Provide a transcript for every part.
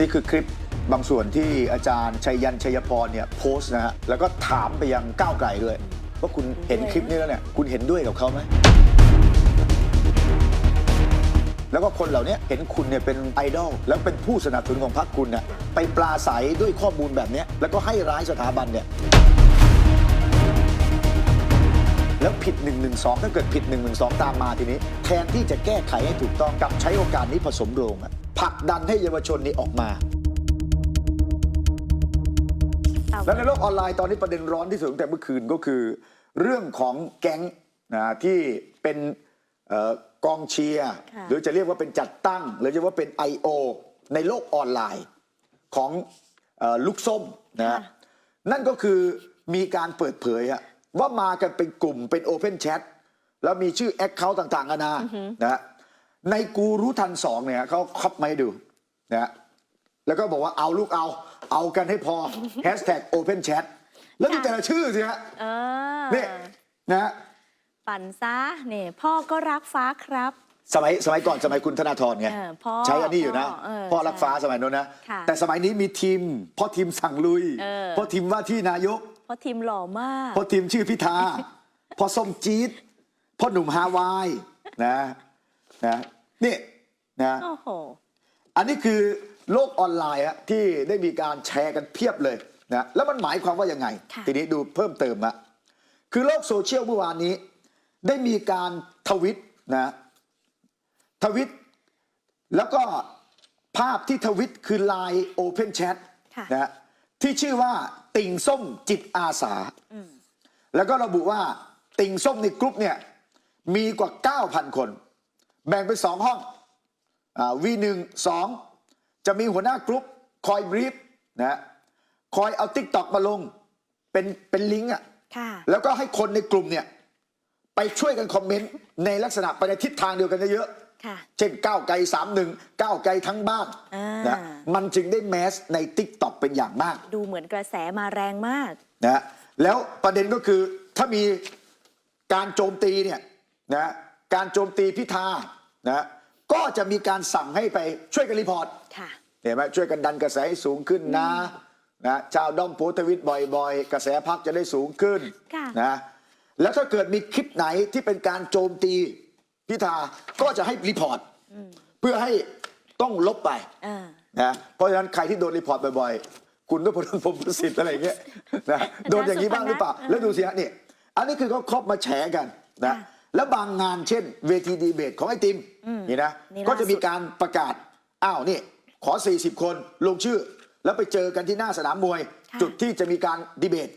นี่คือคลิปบางส่วนที่อาจารย์ชัยยันชัยพรเนี่ยโพสต์นะฮะแล้วก็ถามไปยังก้าวไกลด้วยว่าคุณเห็นคลิปนี้แล้วเนี่ยคุณเห็นด้วยกับเขาไหมแล้วก็คนเหล่านี้เห็นคุณเนี่ยเป็นไอดอลแล้วเป็นผู้สนับสนุนของพรรคคุณเนี่ยไปปลาใสด้วยข้อมูลแบบนี้แล้วก็ให้ร้ายสถาบันเนี่ย แล้วผิด1นึถ้าเกิดผิด1นึตามมาทีนี้ แทนที่จะแก้ไขให้ถูกต้องกลับใช้โอกาสนี้ผสมโรงอะผลักดันให้เยาวชนนี้ออกมาเอาแล้วในโลกออนไลน์ตอนนี้ประเด็นร้อนที่สุดตั้งแต่เมื่อคืนก็คือ เรื่องของแก๊งนะที่เป็นเอ่อกองเชียร์ค่ะหรือจะเรียกว่าเป็นจัดตั้ง หรือจะว่าเป็น I.O. ในโลกออนไลน์ของเออลูกส้มนะฮะนั่นก็คือมีการเปิดเผยอะ ว่ามากันเป็นกลุ่มเป็นโอเพนแชทแล้วมีชื่อแอคเคาท์ต่างๆนานานะฮะในกูรู้ทันสองเนี่ยเขาคอปมาให้ดูนะฮะแล้วก็บอกว่าเอาลูกเอา เอากันให้พอแฮชแท็กโอเพนแชทแล้วดูแต่ละชื่อสิฮะเออนี่นะฮะปั่นซะเนี่ยพ่อก็รักฟ้าครับสมัยสมัยก่อนสมัยคุณธนาธรไงเออพ่อใช้อันนี้อยู่นะพ่อเออพ่อรักใช่ฟ้าสมัยโน้นนะค่ะแต่สมัยนี้มีทีมพ่อทีมสั่งลุยเออพ่อทีมว่าที่นายกเพ ราะทีมหล่อมากพ่อทีมชื่อพิธาพ่อส้มจี๊ดพ่อหนุ่มฮาวายนะนะนี่นะโอ้โหอันนี้คือโลกออนไลน์อะที่ได้มีการแชร์กันเพียบเลยนะแล้วมันหมายความว่ายังไงค่ะทีนี้ดูเพิ่มเติมอะคือโลกโซเชียลเมื่อวานนี้ ได้มีการทวิตนะทวิต แล้วก็ภาพที่ทวิตคือ Line Open Chat ค่ะนะ ที่ชื่อว่าติ่งส้มจิตอาสา แล้วก็ระบุว่าติ่งส้มในกรุ๊ปเนี่ยมีกว่า 9,000 คน แบ่งเป็นสองห้องวีหนึ่งสองจะมีหัวหน้ากรุ๊ปคอยบรีฟนะคอยเอาติ๊กตอกมาลงเป็นเป็นลิงก์อะค่ะแล้วก็ให้คนในกลุ่มเนี่ยไปช่วยกันคอมเมนต์ในลักษณะไปในทิศทางเดียวกันเยอะค่ะๆ เช่นก้าวไกลสามหนึ่งก้าวไกลทั้งบ้านอ่านนะมันจึงได้แมสในติ๊กตอกเป็นอย่างมาก ดูเหมือนกระแสมาแรงมากนะฮะแล้วประเด็นก็คือถ้ามีการโจมตีเนี่ยนะการโจมตีพิธานะก็จะมีการสั่งให้ไปช่วยกันรีพอร์ตค่ะเห็นไหมช่วยกันดันกระแสให้สูงขึ้นนะนะชาวด้อมโพสต์ทวิตบ่อยๆ กระแสพักจะได้สูงขึ้นค่ะนะแล้วถ้าเกิดมีคลิปไหนที่เป็นการโจมตี พิธาก็จะให้รีพอร์ตเพื่อให้ต้องลบไปเออนะเพราะฉะนั้นใครที่โดนรีพอร์ตบ่อยๆ คุณนพดลพรหมประสิทธิ์อะไรอย่างเงี้ยนะโดนอย่างนี้บ้างหรือเปล่าเออแล้วดูสิฮะนี่อันนี้คือเขาครอบมาแฉกันนะค่ะแล้วบางงานเช่น เวทีดีเบตของไอติมนี่นะนี่ก็จะมีล่าสุดการประกาศอ้าวนี่ขอ 40 คนลงชื่อ แล้วไปเจอกันที่หน้าสนามมวยค่ะจุดที่จะมีการดีเบต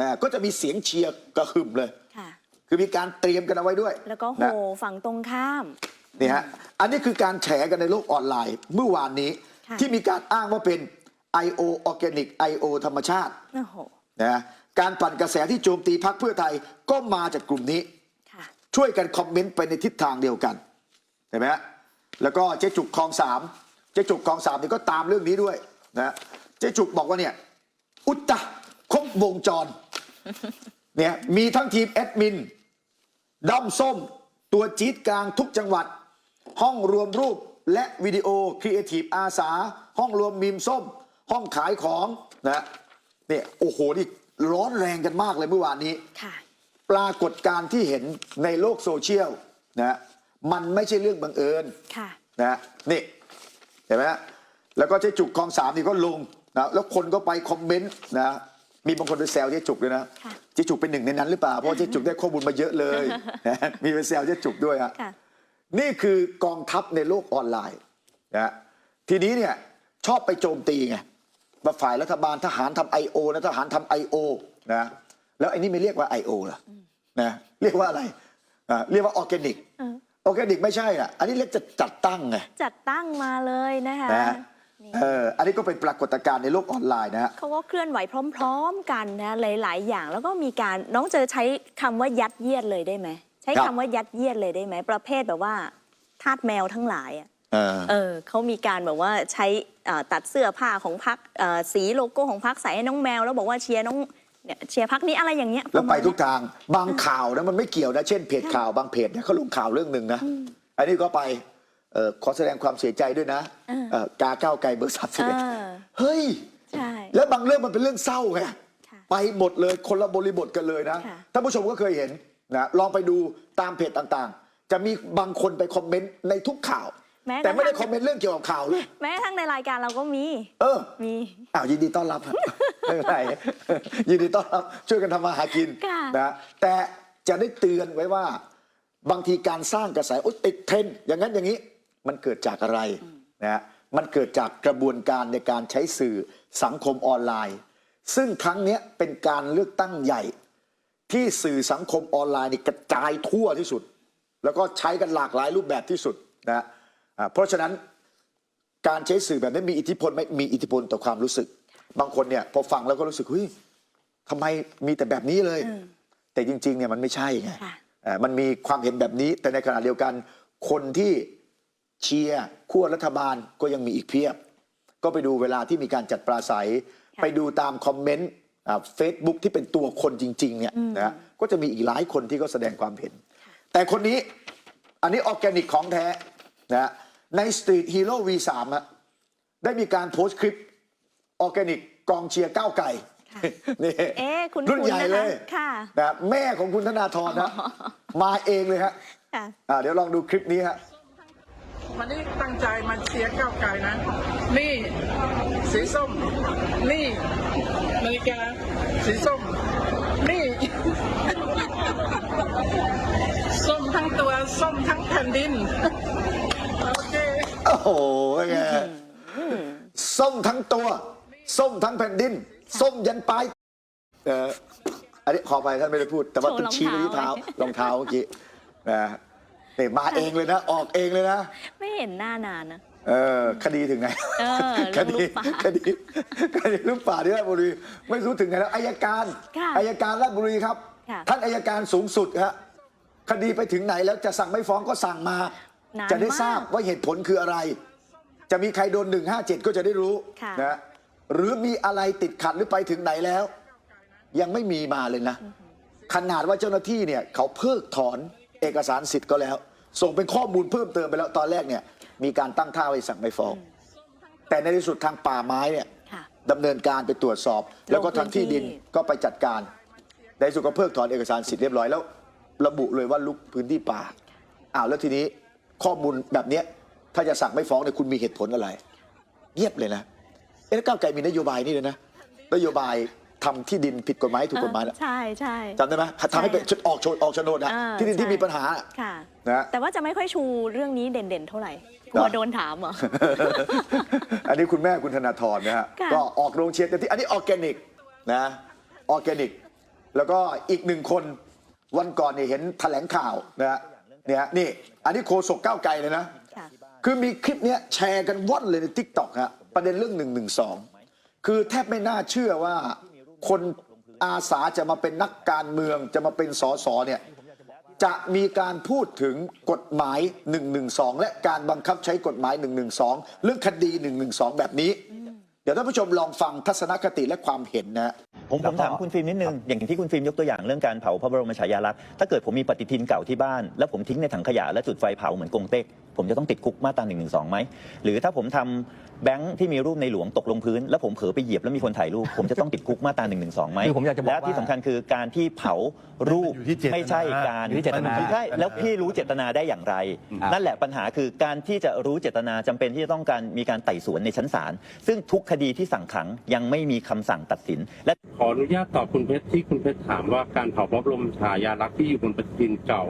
อ่าก็จะมีเสียงเชียร์กระหึ่มเลย ค่ะคือมีการเตรียมกันเอาไว้ด้วย แล้วก็โหนะ ฝั่งตรงข้าม นี่ฮะ อันนี้คือการแฉกันในโลกออนไลน์ เมื่อวานนี้ค่ะ ที่มีการอ้างว่าเป็น I.O. Organic I.O. ธรรมชาติโอ้โหนะการปั่นกระแสที่โจมตีพักเพื่อไทยก็มาจากกลุ่มนี้ ค่ะ ช่วยกันคอมเมนต์ไปในทิศทางเดียวกันเห็นไหมฮะแล้วก็เจ๊จุกคลองสามเจ๊จุกคลองสามนี่ก็ตามเรื่องนี้ด้วยนะเจ๊จุกบอกว่าเนี่ย อุตตะครบวงจร เนี่ยมีทั้งทีมแอดมิน ด้อมส้ม ตัวจี๊ดกลางทุกจังหวัด ห้องรวมรูปและวิดีโอครีเอทีฟอาสา ห้องรวมมีมส้ม ห้องขายของนะเนี่ยโอ้โหนี่ร้อนแรงกันมากเลยเมื่อวานนี้ค่ะปรากฏการณ์ที่เห็นในโลกโซเชียลนะมันไม่ใช่เรื่องบังเอิญค่ะนะนี่เห็นไหมฮะแล้วก็เจ๊จุกคลองสามนี่ก็ลงนะแล้วคนก็ไปคอมเมนต์นะ มีบางคนไปแซวเจ๊จุกด้วยนะค่ะ เจ๊จุกเป็นหนึ่งในนั้นหรือเปล่า เพราะว่าเจ๊จุกได้ข้อมูลมาเยอะเลย นะมีไปแซวเจ๊จุกด้วยฮะ ค่ะ นี่คือกองทัพในโลกออนไลน์นะทีนี้เนี่ยชอบไปโจมตีไงว่าฝ่ายรัฐบาลทหารทำไอโอนะทหารทำไอโอนะแล้วไอ้นี่ไม่เรียกว่าไอโอล่ะนะเรียกว่าอะไรอะเรียกว่าออร์แกนิกเออ ออร์แกนิกไม่ใช่อะอันนี้เรียกจะจัดตั้งไง จัดตั้งมาเลยนะคะ นะนี่ เอออันนี้ก็เป็นปรากฏการณ์ในโลกออนไลน์นะฮะเขาก็เคลื่อนไหวพร้อม ๆ กันนะหลาย ๆ อย่างแล้วก็มีการน้องเจอใช้คำว่ายัดเยียดเลยได้ไหมใช้ครัคำบว่ายัดเยียดเลยได้ไหมประเภทแบบว่าทาสแมวทั้งหลายอะเออเออเขามีการแบบว่าใช้เอ่อตัดเสื้อผ้าของพักสีโลโก้ของพักใส่ให้น้องแมว แล้วบอกว่าเชียร์น้องเนี่ยเชียร์พักนี้อะไรอย่างเงี้ยแล้วไประมาณทุกทางบางข่าวนะมันไม่เกี่ยวนะเช่นเพจข่าวบางเพจเนี่ยเขาลงข่าวเรื่องหนึ่งนะอันนี้ก็ไป เอ่อขอแสดงความเสียใจด้วยนะเออเอ่อกาก้าวไกลเบอร์สามสิบเอเอ็ดอเฮ้ย ใช่ แล้วบางเรื่องมันเป็นเรื่องเศร้าไงค่ะไปหมดเลยคนละบริบทกันเลยนะค่ะ ท่านผู้ชมก็เคยเห็นนะลองไปดูตามเพจต่างๆ จะมีบางคนไปคอมเมนต์ในทุกข่าว แม้กระทั่งแต่ไม่ได้คอมเมนต์เรื่องเกี่ยวกับข่าวเลย แม้กระทั่งในรายการเราก็มี เออ มี อ้าวยินดีต้อนรับครับ ไม่เป็นไร ยินดีต้อนรับช่วยกันทำมาหากินค่ะนะแต่จะได้เตือนไว้ว่า บางทีการสร้างกระแสโอ๊ยติดเทรนด์อย่างนั้นอย่างนี้ มันเกิดจากอะไรนะมันเกิดจากกระบวนการในการใช้สื่อสังคมออนไลน์ ซึ่งครั้งเนี้ยเป็นการเลือกตั้งใหญ่ ที่สื่อสังคมออนไลน์นี่กระจายทั่วที่สุด แล้วก็ใช้กันหลากหลายรูปแบบที่สุดนะอ่าเพราะฉะนั้นการใช้สื่อแบบนี้มีอิทธิพลไหมมีอิทธิพลต่อความรู้สึก บางคนเนี่ยพอฟังแล้วก็รู้สึกเฮ้ยทำไมมีแต่แบบนี้เลยอืมแต่จริงๆเนี่ยมันไม่ใช่ไงค่ะเอ่อมันมีความเห็นแบบนี้แต่ในขณะเดียวกันคนที่ เชียร์ขั้วรัฐบาลก็ยังมีอีกเพียบ ก็ไปดูเวลาที่มีการจัดปราศัยค่ะไปดูตามคอมเมนต์เฟซบุ๊กที่เป็นตัวคนจริง ๆ เนี่ยนะฮะก็จะมีอีกหลายคนที่ก็แสดงความเห็น แต่คนนี้อันนี้ออร์แกนิกของแท้นะฮะใน Street Hero V3 อะได้มีการโพสต์คลิปออร์แกนิกกองเชียร์ก้าวไก่ค่ะนี่เอ๊ะคุณรุ่นใหญ่เลยค่ะนะแม่ของคุณธนาธรนะมาเองเลยฮะค่ะอ่าเดี๋ยวลองดูคลิปนี้ฮะ วันนี้ตั้งใจมาเชียร์ก้าวไกลนะ นี่สีส้ม นี่นาฬิกาสีส้ม นี่ ส้มทั้งตัว ส้มทั้งแผ่นดิน โอเค โอ้โหเป็นไงส้มทั้งตัว ส้มทั้งแผ่นดิน ส้มยันปลายเอออันนี้ขอไปท่านไม่ได้พูด แต่ว่าโชว์ต้องชี้ไปที่รองเท้าเท้ารองเท้าเมื่อกี้นะ นี่มาเองเลยนะ ออกเองเลยนะ ไม่เห็นหน้านานนะ เออคดีถึงไหนเออคเรื่องดีลูกป่าคดีคดีลูกป่าที่ราชบุรี ไม่รู้ถึงไหนแล้วอายการค่ะอายการราชบุรีครับ ค่ะท่านอายการสูงสุดฮะคดีไปถึงไหนแล้วจะสั่งไม่ฟ้องก็สั่งมา นานจะได้มากทราบว่าเหตุผลคืออะไร จะมีใครโดน 157 ก็จะได้รู้ค่ะ นะหรือมีอะไรติดขัดหรือไปถึงไหนแล้ว ยังไม่มีมาเลยนะ ขนาดว่าเจ้าหน้าที่เนี่ยเขาเพิกถอน เอกสารสิทธิ์ก็แล้ว ส่งเป็นข้อมูลเพิ่มเติมไปแล้วตอนแรกเนี่ยมีการตั้งท่าไว้สั่งไม่ฟ้อง แต่ในที่สุดทางป่าไม้เนี่ยค่ะดำเนินการไปตรวจสอบ แล้วก็ทางที่ดินลงพื้นที่ก็ไปจัดการ ในที่สุดก็เพิกถอนเอกสารสิทธิ์เรียบร้อยแล้ว ระบุเลยว่าลุกพื้นที่ป่าอ้าวแล้วทีนี้ข้อมูลแบบเนี้ยถ้าจะสั่งไม่ฟ้องเนี่ยคุณมีเหตุผลอะไร เงียบเลยนะเอ๊ะแล้วก้าวไกลมีนโยบายนี่เลยนะ นโยบาย ทำที่ดินผิดกฎหมายถูกกฎหมายนะใช่ใช่ จำได้ไหมทำให้เป็นชุดออกโฉนดออกโฉนดนะอ่าที่ดินที่ใช่ มีปัญหา ค่ะนะแต่ว่าจะไม่ค่อยชูเรื่องนี้เด่นๆ เท่าไหร่ กลัวโดนถามเหรอ อันนี้คุณแม่คุณธนาธรนะฮะ ค่ะ ก็ออกโรงเชียร์เต็มที่ อันนี้ออร์แกนิกนะ ออร์แกนิก แล้วก็อีกหนึ่งคนวันก่อนเนี่ยเห็นแถลงข่าวนะฮะเนี่ยฮะนี่ อันนี้โคศกก้าวไกลเลยนะ ค่ะ คือมีคลิปเนี้ยแชร์กันว่อนเลยในทิกตอกฮะประเด็นเรื่องหนึ่งหนึ่งสองคือแทบไม่น่าเชื่อว่า คนอาสาจะมาเป็นนักการเมืองจะมาเป็นสสเนี่ยจะมีการพูดถึงกฎหมาย 112 และการบังคับใช้กฎหมาย 112 เรื่องคดี 112 แบบนี้ เดี๋ยวท่านผู้ชมลองฟังทัศนคติและความเห็นนะ ผมผมถามคุณฟิล์มนิดนึง อย่างที่คุณฟิล์มยกตัวอย่างเรื่องการเผาพระบรมฉายาลักษณ์ถ้าเกิดผมมีปฏิทินเก่าที่บ้าน แล้วผมทิ้งในถังขยะและจุดไฟเผาเหมือนกงเต็ก ผมจะต้องติดคุกมาตรา1นึไหม หรือถ้าผมทำแบงค์ที่มีรูปในหลวงตกลงพื้น แล้วผมเผลอไปเหยียบแล้วมีคนถ่ายรูป ผมจะต้องติดคุกมาตรา1นึไหมคือผมอยากจะบอกและว่าที่สำคัญคือการที่เผารูปมันอยู่ที่เจตนา ไม่ใช่การอยู่ที่เจตนา ใช่แล้วพี่รู้เจตนาได้อย่างไรครับนั่นแหละปัญหาคือการที่จะรู้เจตนาจำเป็นที่จะต้องการมีการไต่สวนในชั้นศาลซึ่งทุกคดีที่สั่งขังยังไม่มีคำสั่งตัดสินและ ขออนุญาตตอบคุณเพชรที่คุณเพชรถามว่าการเผาพระบรมฉายาลักษณ์ที่อยู่บนปฏิทินเก่า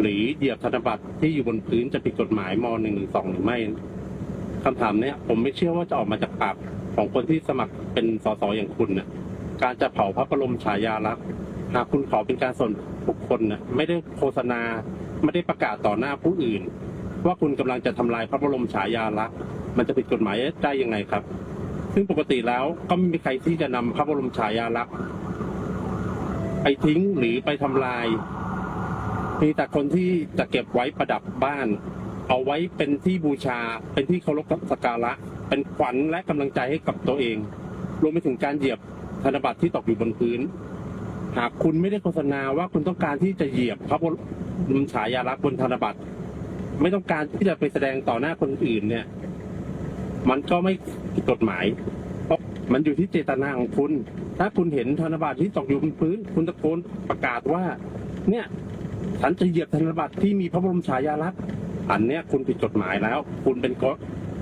หรือเหยียบธนบัตรที่อยู่บนพื้นจะผิดกฎหมายม .112 หรือไม่คำถามเนี้ยผมไม่เชื่อว่าจะออกมาจากปากของคนที่สมัครเป็นสสอย่างคุณน่ะการจะเผาพระบรมฉายาลักษณ์หากคุณเผาเป็นการส่วนบุคคลน่ะไม่ได้โฆษณาไม่ได้ประกาศต่อหน้าผู้อื่น ว่าคุณกำลังจะทำลายพระบรมฉายาลักษณ์มันจะผิดกฎหมายได้ยังไงครับ ซึ่งปกติแล้วก็ไม่มีใครที่จะนำพระบรมฉายาลักษณ์ไปทิ้งหรือไปทำลาย มีแต่คนที่จะเก็บไว้ประดับบ้าน เอาไว้เป็นที่บูชา เป็นที่เคารพสักการะ เป็นขวัญและกำลังใจให้กับตัวเอง รวมไปถึงการเหยียบธนบัตรที่ตกอยู่บนพื้น หากคุณไม่ได้โฆษณาว่าคุณต้องการที่จะเหยียบพระบรมฉายาลักษณ์บนธนบัตร ไม่ต้องการที่จะไปแสดงต่อหน้าคนอื่นเนี่ย มันก็ไม่ ผิดกฎหมายเพราะมันอยู่ที่เจตนาของคุณ ถ้าคุณเห็นธนบัตรที่ตกอยู่บนพื้น คุณตะโกนประกาศว่า เนี่ยฉันจะเหยียบธนบัตรที่มีพระบรมฉายาลักษณ์อันเนี้ยคุณผิดกฎหมายแล้ว คุณเป็นกฎ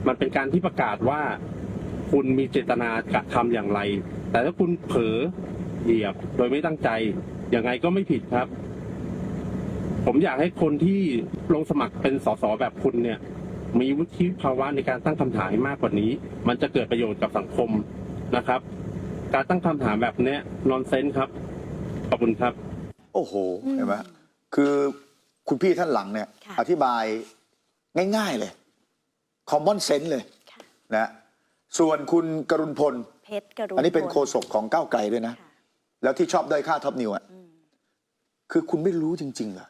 มันเป็นการที่ประกาศว่า คุณมีเจตนากระทำอย่างไร แต่ถ้าคุณเผลอเหยียบโดยไม่ตั้งใจยังไงก็ไม่ผิดครับ ผมอยากให้คนที่ลงสมัครเป็นสสแบบคุณเนี่ย มีวุฒิภาวะในการตั้งคำถามให้มากกว่านี้ มันจะเกิดประโยชน์กับสังคมนะครับ การตั้งคำถามแบบเนี้ยนอนเซนครับ ขอบคุณครับ โอ้โหเห็นไหมคือคุณพี่ท่านหลังเนี่ยค่ะอธิบายง่าย ๆเลย common sense เลยค่ะนะส่วนคุณกรุณพลเพชรกรุณอันนี้เป็นพลโฆษกของก้าวไกลด้วยนะค่ะแล้วที่ชอบด้อยค่าท็อปนิวอะคือคุณไม่รู้จริงๆเหรอ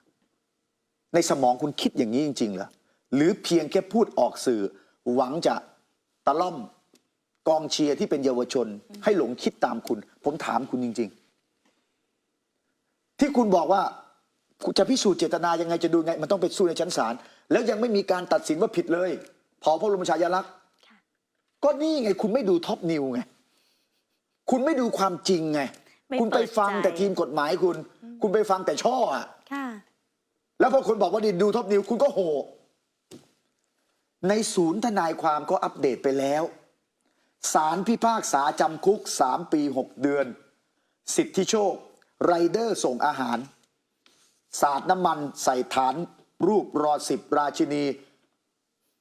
ในสมองคุณคิดอย่างนี้จริงๆเหรอ หรือเพียงแค่พูดออกสื่อ หวังจะตะล่อมกองเชียร์ที่เป็นเยาวชน ให้หลงคิดตามคุณ ผมถามคุณจริง ๆ ที่คุณบอกว่าคุณจะพิสูจน์เจตนายังไงจะดูไง มันต้องไปสู้ในชั้นศาลแล้วยังไม่มีการตัดสินว่าผิดเลยเผาพระบรมฉายาลักษณ์ค่ะก็นี่ไง คุณไม่ดูท็อปนิวไง คุณไม่ดูความจริงไงไม่คุณไปฟังเปิดใจแต่ทีมกฎหมายคุณ คุณไปฟังแต่ช่ออะค่ะแล้วพอคนบอกว่าดีดูท็อปนิว คุณก็โห ในศูนย์ทนายความก็อัปเดตไปแล้วสารพิพากษาจำคุก 3 ปี 6 เดือน สิทธิโชค ไรเดอร์ส่งอาหาร สาดน้ำมันใส่ฐาน รูปรอสิบราชินี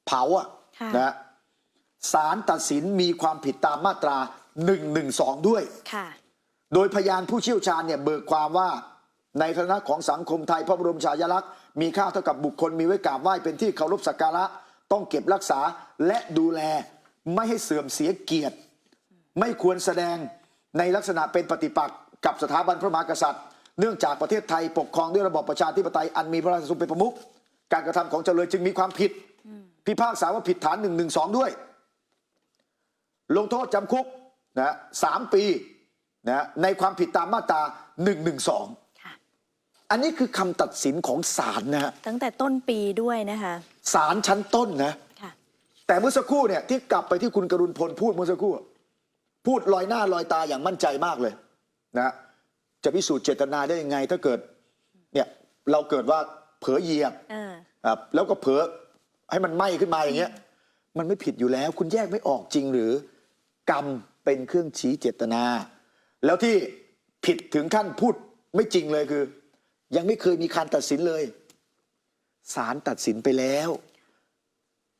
เผาอะค่ะนะสารตัดสินมีความผิดตามมาตรา 112 ด้วยค่ะโดยพยานผู้เชี่ยวชาญเนี่ยเบิกความว่าในฐานะของสังคมไทยพระบรมฉายาลักษณ์มีค่าเท่ากับบุคคลมีไว้กราบไหว้เป็นที่เคารพสักการะ ต้องเก็บรักษาและดูแลไม่ให้เสื่อมเสียเกียรติ ไม่ควรแสดงในลักษณะเป็นปฏิปักษ์กับสถาบันพระมหากษัตริย์ เนื่องจากประเทศไทยปกครองด้วยระบอบประชาธิปไตยอันมีพระราชสมเป็นประมุขการกระทำของเจริญจึงมีความผิด พิพากษาว่าผิดฐาน1นึด้วย ลงโทษจำคุกนะสามปีนะในความผิดตามมาตรา1นึค่ะอั นนี้คือคำตัดสินของศาลนะฮะตั้งแต่ต้นปีด้วยนะคะศาลชั้นต้นนะ ค่ะ แต่เมื่อสักครู่เนี่ยที่กลับไปที่คุณกรุณพลพูดเมื่อสักครู่ พูดลอยหน้าลอยตาอย่างมั่นใจมากเลยนะจะพิสูจน์เจตนาได้ยังไง ถ้าเกิดเนี่ยเราเกิดว่าเผลอเหยียบเออครับแล้วก็เผลอให้มันไหม้ขึ้นมาอย่างเงี้ย มันไม่ผิดอยู่แล้ว คุณแยกไม่ออกจริงหรือ กรรมเป็นเครื่องชี้เจตนา แล้วที่ผิดถึงขั้นพูดไม่จริงเลยคือ ยังไม่เคยมีการตัดสินเลยศาลตัดสินไปแล้ว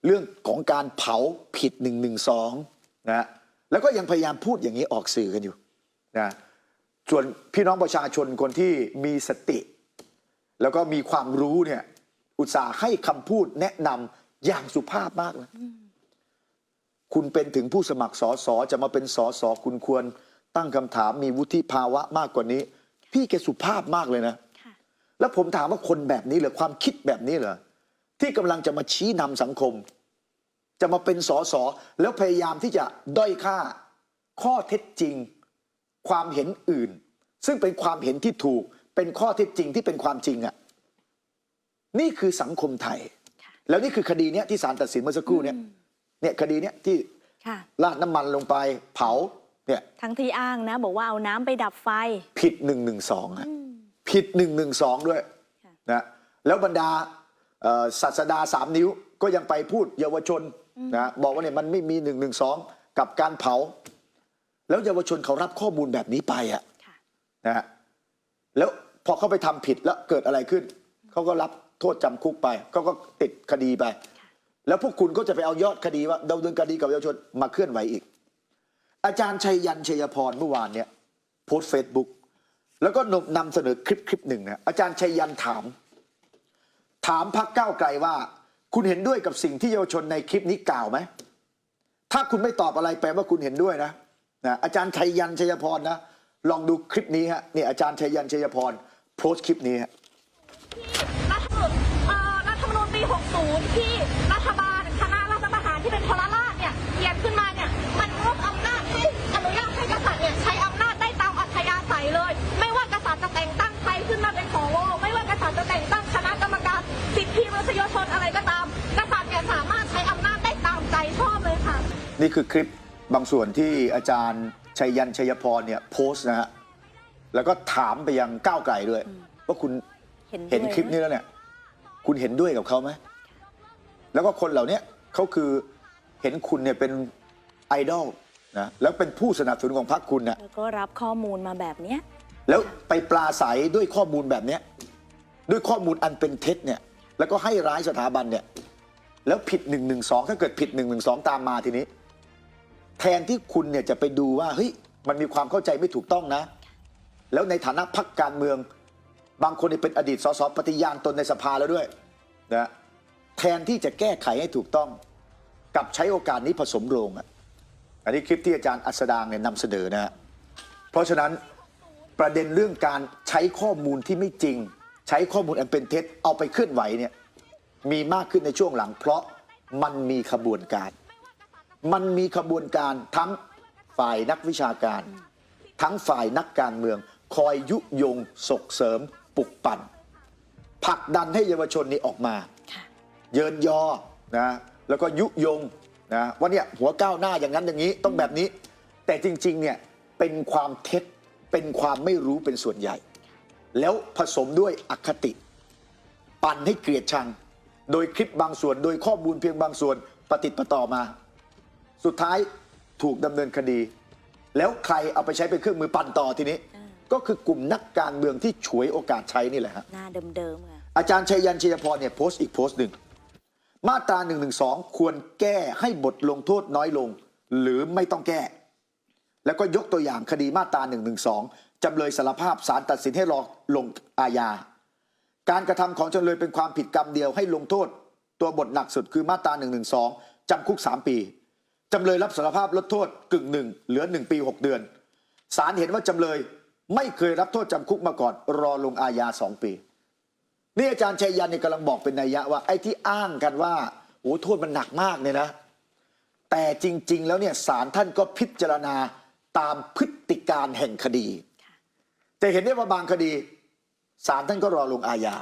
เรื่องของการเผาผิดหนึ่งหนึ่งสองนะแล้วก็ยังพยายามพูดอย่างนี้ออกสื่อกันอยู่นะส่วนพี่น้องประชาชนคนที่มีสติ แล้วก็มีความรู้เนี่ย อุตส่าห์ให้คำพูดแนะนำอย่างสุภาพมากนะคุณเป็นถึงผู้สมัครสอสอจะมาเป็นสอสอคุณควรตั้งคำถามมีวุฒิภาวะมากกว่านี้ พี่แกสุภาพมากเลยนะค่ะ แล้วผมถามว่าคนแบบนี้เหรอความคิดแบบนี้เหรอที่กำลังจะมาชี้นำสังคม จะมาเป็นสอสอแล้วพยายามที่จะด้อยค่า ข้อเท็จจริง ความเห็นอื่น ซึ่งเป็นความเห็นที่ถูก เป็นข้อเท็จจริงที่เป็นความจริงอะ่ะนี่คือสังคมไทยค่ะแล้วนี่คือคดีเนี้ยที่ศาลตัดสินเมื่อสักครู่เนี่ยเนี่ยคดีเนี้ยที่ค่ะราดน้ำมันลงไปเผาเนี่ยทั้งที่อ้างนะ บอกว่าเอาน้ำไปดับไฟ ผิดหนึ่งหนึ่งสอง ผิดหนึ่งหนึ่งสองด้วยค่ะนะแล้วบรรดาเอ่อศาสดาสามนิ้วก็ยังไปพูดเยาวชนนะบอกว่าเนี่ยมันไม่มีหนึ่งหนึ่งสองกับการเผา แล้วเยาวชนเขารับข้อมูลแบบนี้ไปอะค่ะนะฮะแล้วพอเขาไปทำผิดแล้วเกิดอะไรขึ้น เขาก็รับโทษจำคุกไปเขาก็ติดคดีไป แล้วพวกคุณก็จะไปเอายอดคดีว่าดำเนินคดีกับเยาวชนมาเคลื่อนไหวอีก อาจารย์ชัยยันชัยพรเมื่อวานเนี่ยโพสต์เฟซบุ๊ก แล้วก็นำเสนอคลิปคลิปหนึ่งนะอาจารย์ชัยยันถาม ถามพักก้าวไกลว่า คุณเห็นด้วยกับสิ่งที่เยาวชนในคลิปนี้กล่าวไหม ถ้าคุณไม่ตอบอะไรแปลว่าคุณเห็นด้วยนะนะอาจารย์ชัยยันชัยพรนะ ลองดูคลิปนี้ฮะนี่อาจารย์ชัยยันชัยพรโพสต์คลิปนี้ฮะรัฐมนูญเอ่อรัฐธรรมนูญปี 60 ที่รัฐบาลคณะรัฐประหารที่เป็นพลราชเนี่ยเขียนขึ้นมาเนี่ย สวไม่ว่ากษัตริย์จะแต่งตั้งคณะกรรมการสิทธิมนุษยชนอะไรก็ตาม กษัตริย์เนี่ยสามารถใช้อำนาจได้ตามใจชอบเลยค่ะ นี่คือคลิปบางส่วนที่อาจารย์ชัยยันชัยพรเนี่ยโพสต์นะฮะแล้วก็ถามไปยังก้าวไกลด้วย ว่าคุณเห็นคลิปนี้แล้วเนี่ย คุณเห็นด้วยกับเขาไหมแล้วก็คนเหล่านี้เขาคือเห็นคุณเนี่ยเป็นไอดอลนะแล้วเป็นผู้สนับสนุนของพรรคคุณเนี่ยก็รับข้อมูลมาแบบเนี้ย แล้วไปปลาใสด้วยข้อมูลแบบเนี้ยด้วยข้อมูลอันเป็นเท็จเนี่ย แล้วก็ให้ร้ายสถาบันเนี่ย แล้วผิด1นึถ้าเกิดผิด1นึตามมาทีนี้ แทนที่คุณเนี่ยจะไปดูว่าเฮ้ยมันมีความเข้าใจไม่ถูกต้องนะ แล้วในฐานะพักการเมือง บางคนเนี่ยเป็นอดีตสสปฏิญาณตนในสภาแล้วด้วยนะแทนที่จะแก้ไขให้ถูกต้องกลับใช้โอกาสนี้ผสมโรงอะอันนี้คลิปที่อาจารย์อัสดางเนี่ยนำเสนอนะฮะเพราะฉะนั้น ประเด็นเรื่องการใช้ข้อมูลที่ไม่จริง ใช้ข้อมูลอันเป็นเท็จเอาไปเคลื่อนไหวเนี่ยมีมากขึ้นในช่วงหลัง เพราะมันมีขบวนการ มันมีขบวนการทั้งฝ่ายนักวิชาการ ทั้งฝ่ายนักการเมือง คอยยุยงส่งเสริมปลุกปั่นผลักดันให้เยาวชนนี้ออกมาค่ะเยินยอนะแล้วก็ยุยงนะว่าเนี่ยหัวก้าวหน้าอย่างนั้นอย่างนี้ต้องแบบนี้ แต่จริงๆเนี่ยเป็นความเท็จ เป็นความไม่รู้เป็นส่วนใหญ่ แล้วผสมด้วยอคติ ปั่นให้เกลียดชัง โดยคลิปบางส่วนโดยข้อมูลเพียงบางส่วนปฏิดประต่อมา สุดท้ายถูกดำเนินคดี แล้วใครเอาไปใช้เป็นเครื่องมือปั่นต่อทีนี้ ก็คือกลุ่มนักการเมืองที่ฉวยโอกาสใช้นี่แหละฮะ หน้าเดิมๆค่ะ อาจารย์ชัยยันชัยพรเนี่ยโพสต์อีกโพสต์หนึ่ง มาตรา1นึควรแก้ให้บทลงโทษน้อยลง หรือไม่ต้องแก้ แล้วก็ยกตัวอย่างคดีมาตรา1นึจำเลยสารภาพศาลตัดสินให้รอลงอาญา การกระทำของจำเลยเป็นความผิดกรรมเดียวให้ลงโทษ ตัวบทหนักสุดคือมาตรา1นึจำคุก 3 ปีจำเลยรับสารภาพลดโทษกึ่งหนึ่งเหลือ 1 ปี 6 เดือนศาลเห็นว่าจำเลยไม่เคยรับโทษจำคุกมาก่อนรอลงอาญา2ปี นี่อาจารย์ชัยยันเนี่ยกำลังบอกเป็นนัยยะว่าไอ้ที่อ้างกันว่าโอ้โทษมันหนักมากเนี่ยนะ แต่จริง ๆ แล้วเนี่ยศาลท่านก็พิจารณา ตามพฤติการแห่งคดี จะเห็นได้ว่าบางคดีศาลท่านก็รอลงอาญา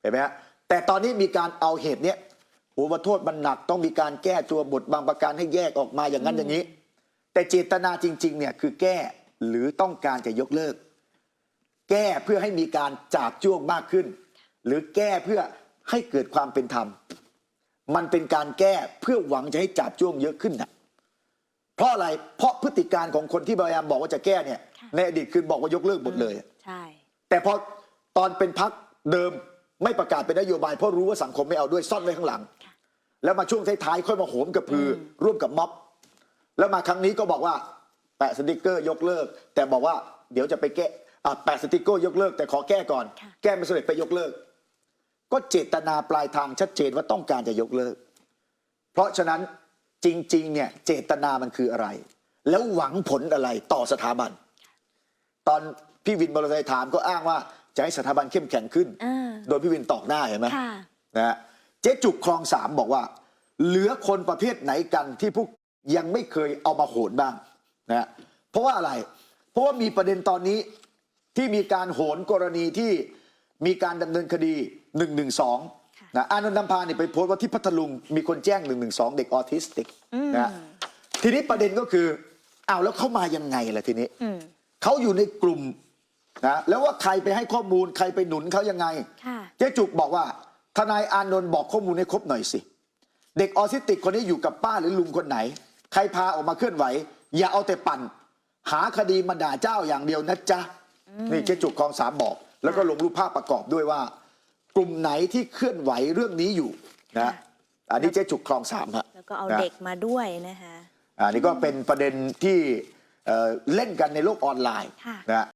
เห็นไหมฮะแต่ตอนนี้มีการเอาเหตุเนี้ยโอ้ว่าโทษมันหนักต้องมีการแก้ตัวบทบางประการให้แยกออกมาอย่างนั้นอย่างนี้ แต่เจตนาจริงๆเนี่ยคือแก้หรือต้องการจะยกเลิก แก้เพื่อให้มีการจาบจ้วงมากขึ้น หรือแก้เพื่อให้เกิดความเป็นธรรม มันเป็นการแก้เพื่อหวังจะให้จาบจ้วงเยอะขึ้นนะ เพราะอะไรเพราะพฤติการของคนที่พยายามบอกว่าจะแก้เนี่ยค่ะ ในอดีตคือบอกว่ายกเลิกหมดเลย ใช่ แต่พอตอนเป็นพักเดิมไม่ประกาศเป็นนโยบายเพราะรู้ว่าสังคมไม่เอาด้วยซ่อนไว้ข้างหลัง ค่ะแล้วมาช่วงท้ายๆค่อยมาโหมกระพืออร่วมกับม็อบ แล้วมาครั้งนี้ก็บอกว่า แปะสติกเกอร์ยกเลิก แต่บอกว่าเดี๋ยวจะไปแก้อะแปะสติกเกอร์ยกเลิก แต่ขอแก้ก่อน ค่ะ แก้ไม่สำเร็จไปยกเลิก ก็เจตนาปลายทางชัดเจนว่าต้องการจะยกเลิก เพราะฉะนั้น จริงๆเนี่ยเจตนามันคืออะไร แล้วหวังผลอะไรต่อสถาบัน ตอนพี่วินมอเตอร์ไซค์ถามก็อ้างว่าจะให้สถาบันเข้มแข็งขึ้นอ่าโดยพี่วินตอกหน้าเห็นไหมค่ะนะฮะเจ๊จุกคลองสามบอกว่า เหลือคนประเภทไหนกันที่พวกยังไม่เคยเอามาโหนบ้างนะฮะเพราะว่าอะไร เพราะว่ามีประเด็นตอนนี้ที่มีการโหนกรณีที่มีการดำเนินคดี1นึ นะอานนท์นำพาเนี่ยไปโพสต์ว่าที่พัทลุงมีคนแจ้ง1นึเด็กออทิสติกนะฮะทีนี้ประเด็นก็คืออ้าวแล้วเขามายังไงล่ะทีนี้อืมเขาอยู่ในกลุ่มนะแล้วว่าใครไปให้ข้อมูลใครไปหนุนเขายังไงค่ะเจ๊จุกบอกว่าทนายอานนท์บอกข้อมูลให้ครบหน่อยสิ เด็กออทิสติกคนนี้อยู่กับป้าหรือลุงคนไหน ใครพาออกมาเคลื่อนไหว อย่าเอาแต่ปั่น หาคดีมาด่าเจ้าอย่างเดียวนะจ๊ะนี่เจ๊จุกคลองสามบอก แล้วก็ลงรูปภาพประกอบด้วยว่า กลุ่มไหนที่เคลื่อนไหวเรื่องนี้อยู่นะอันนี้เจ๊จุกคลองสามฮะแล้วก็เอานะเด็กมาด้วยนะคะอันนี้ก็เป็นประเด็นที่เอ่อเล่นกันในโลกออนไลน์ค่ะนะ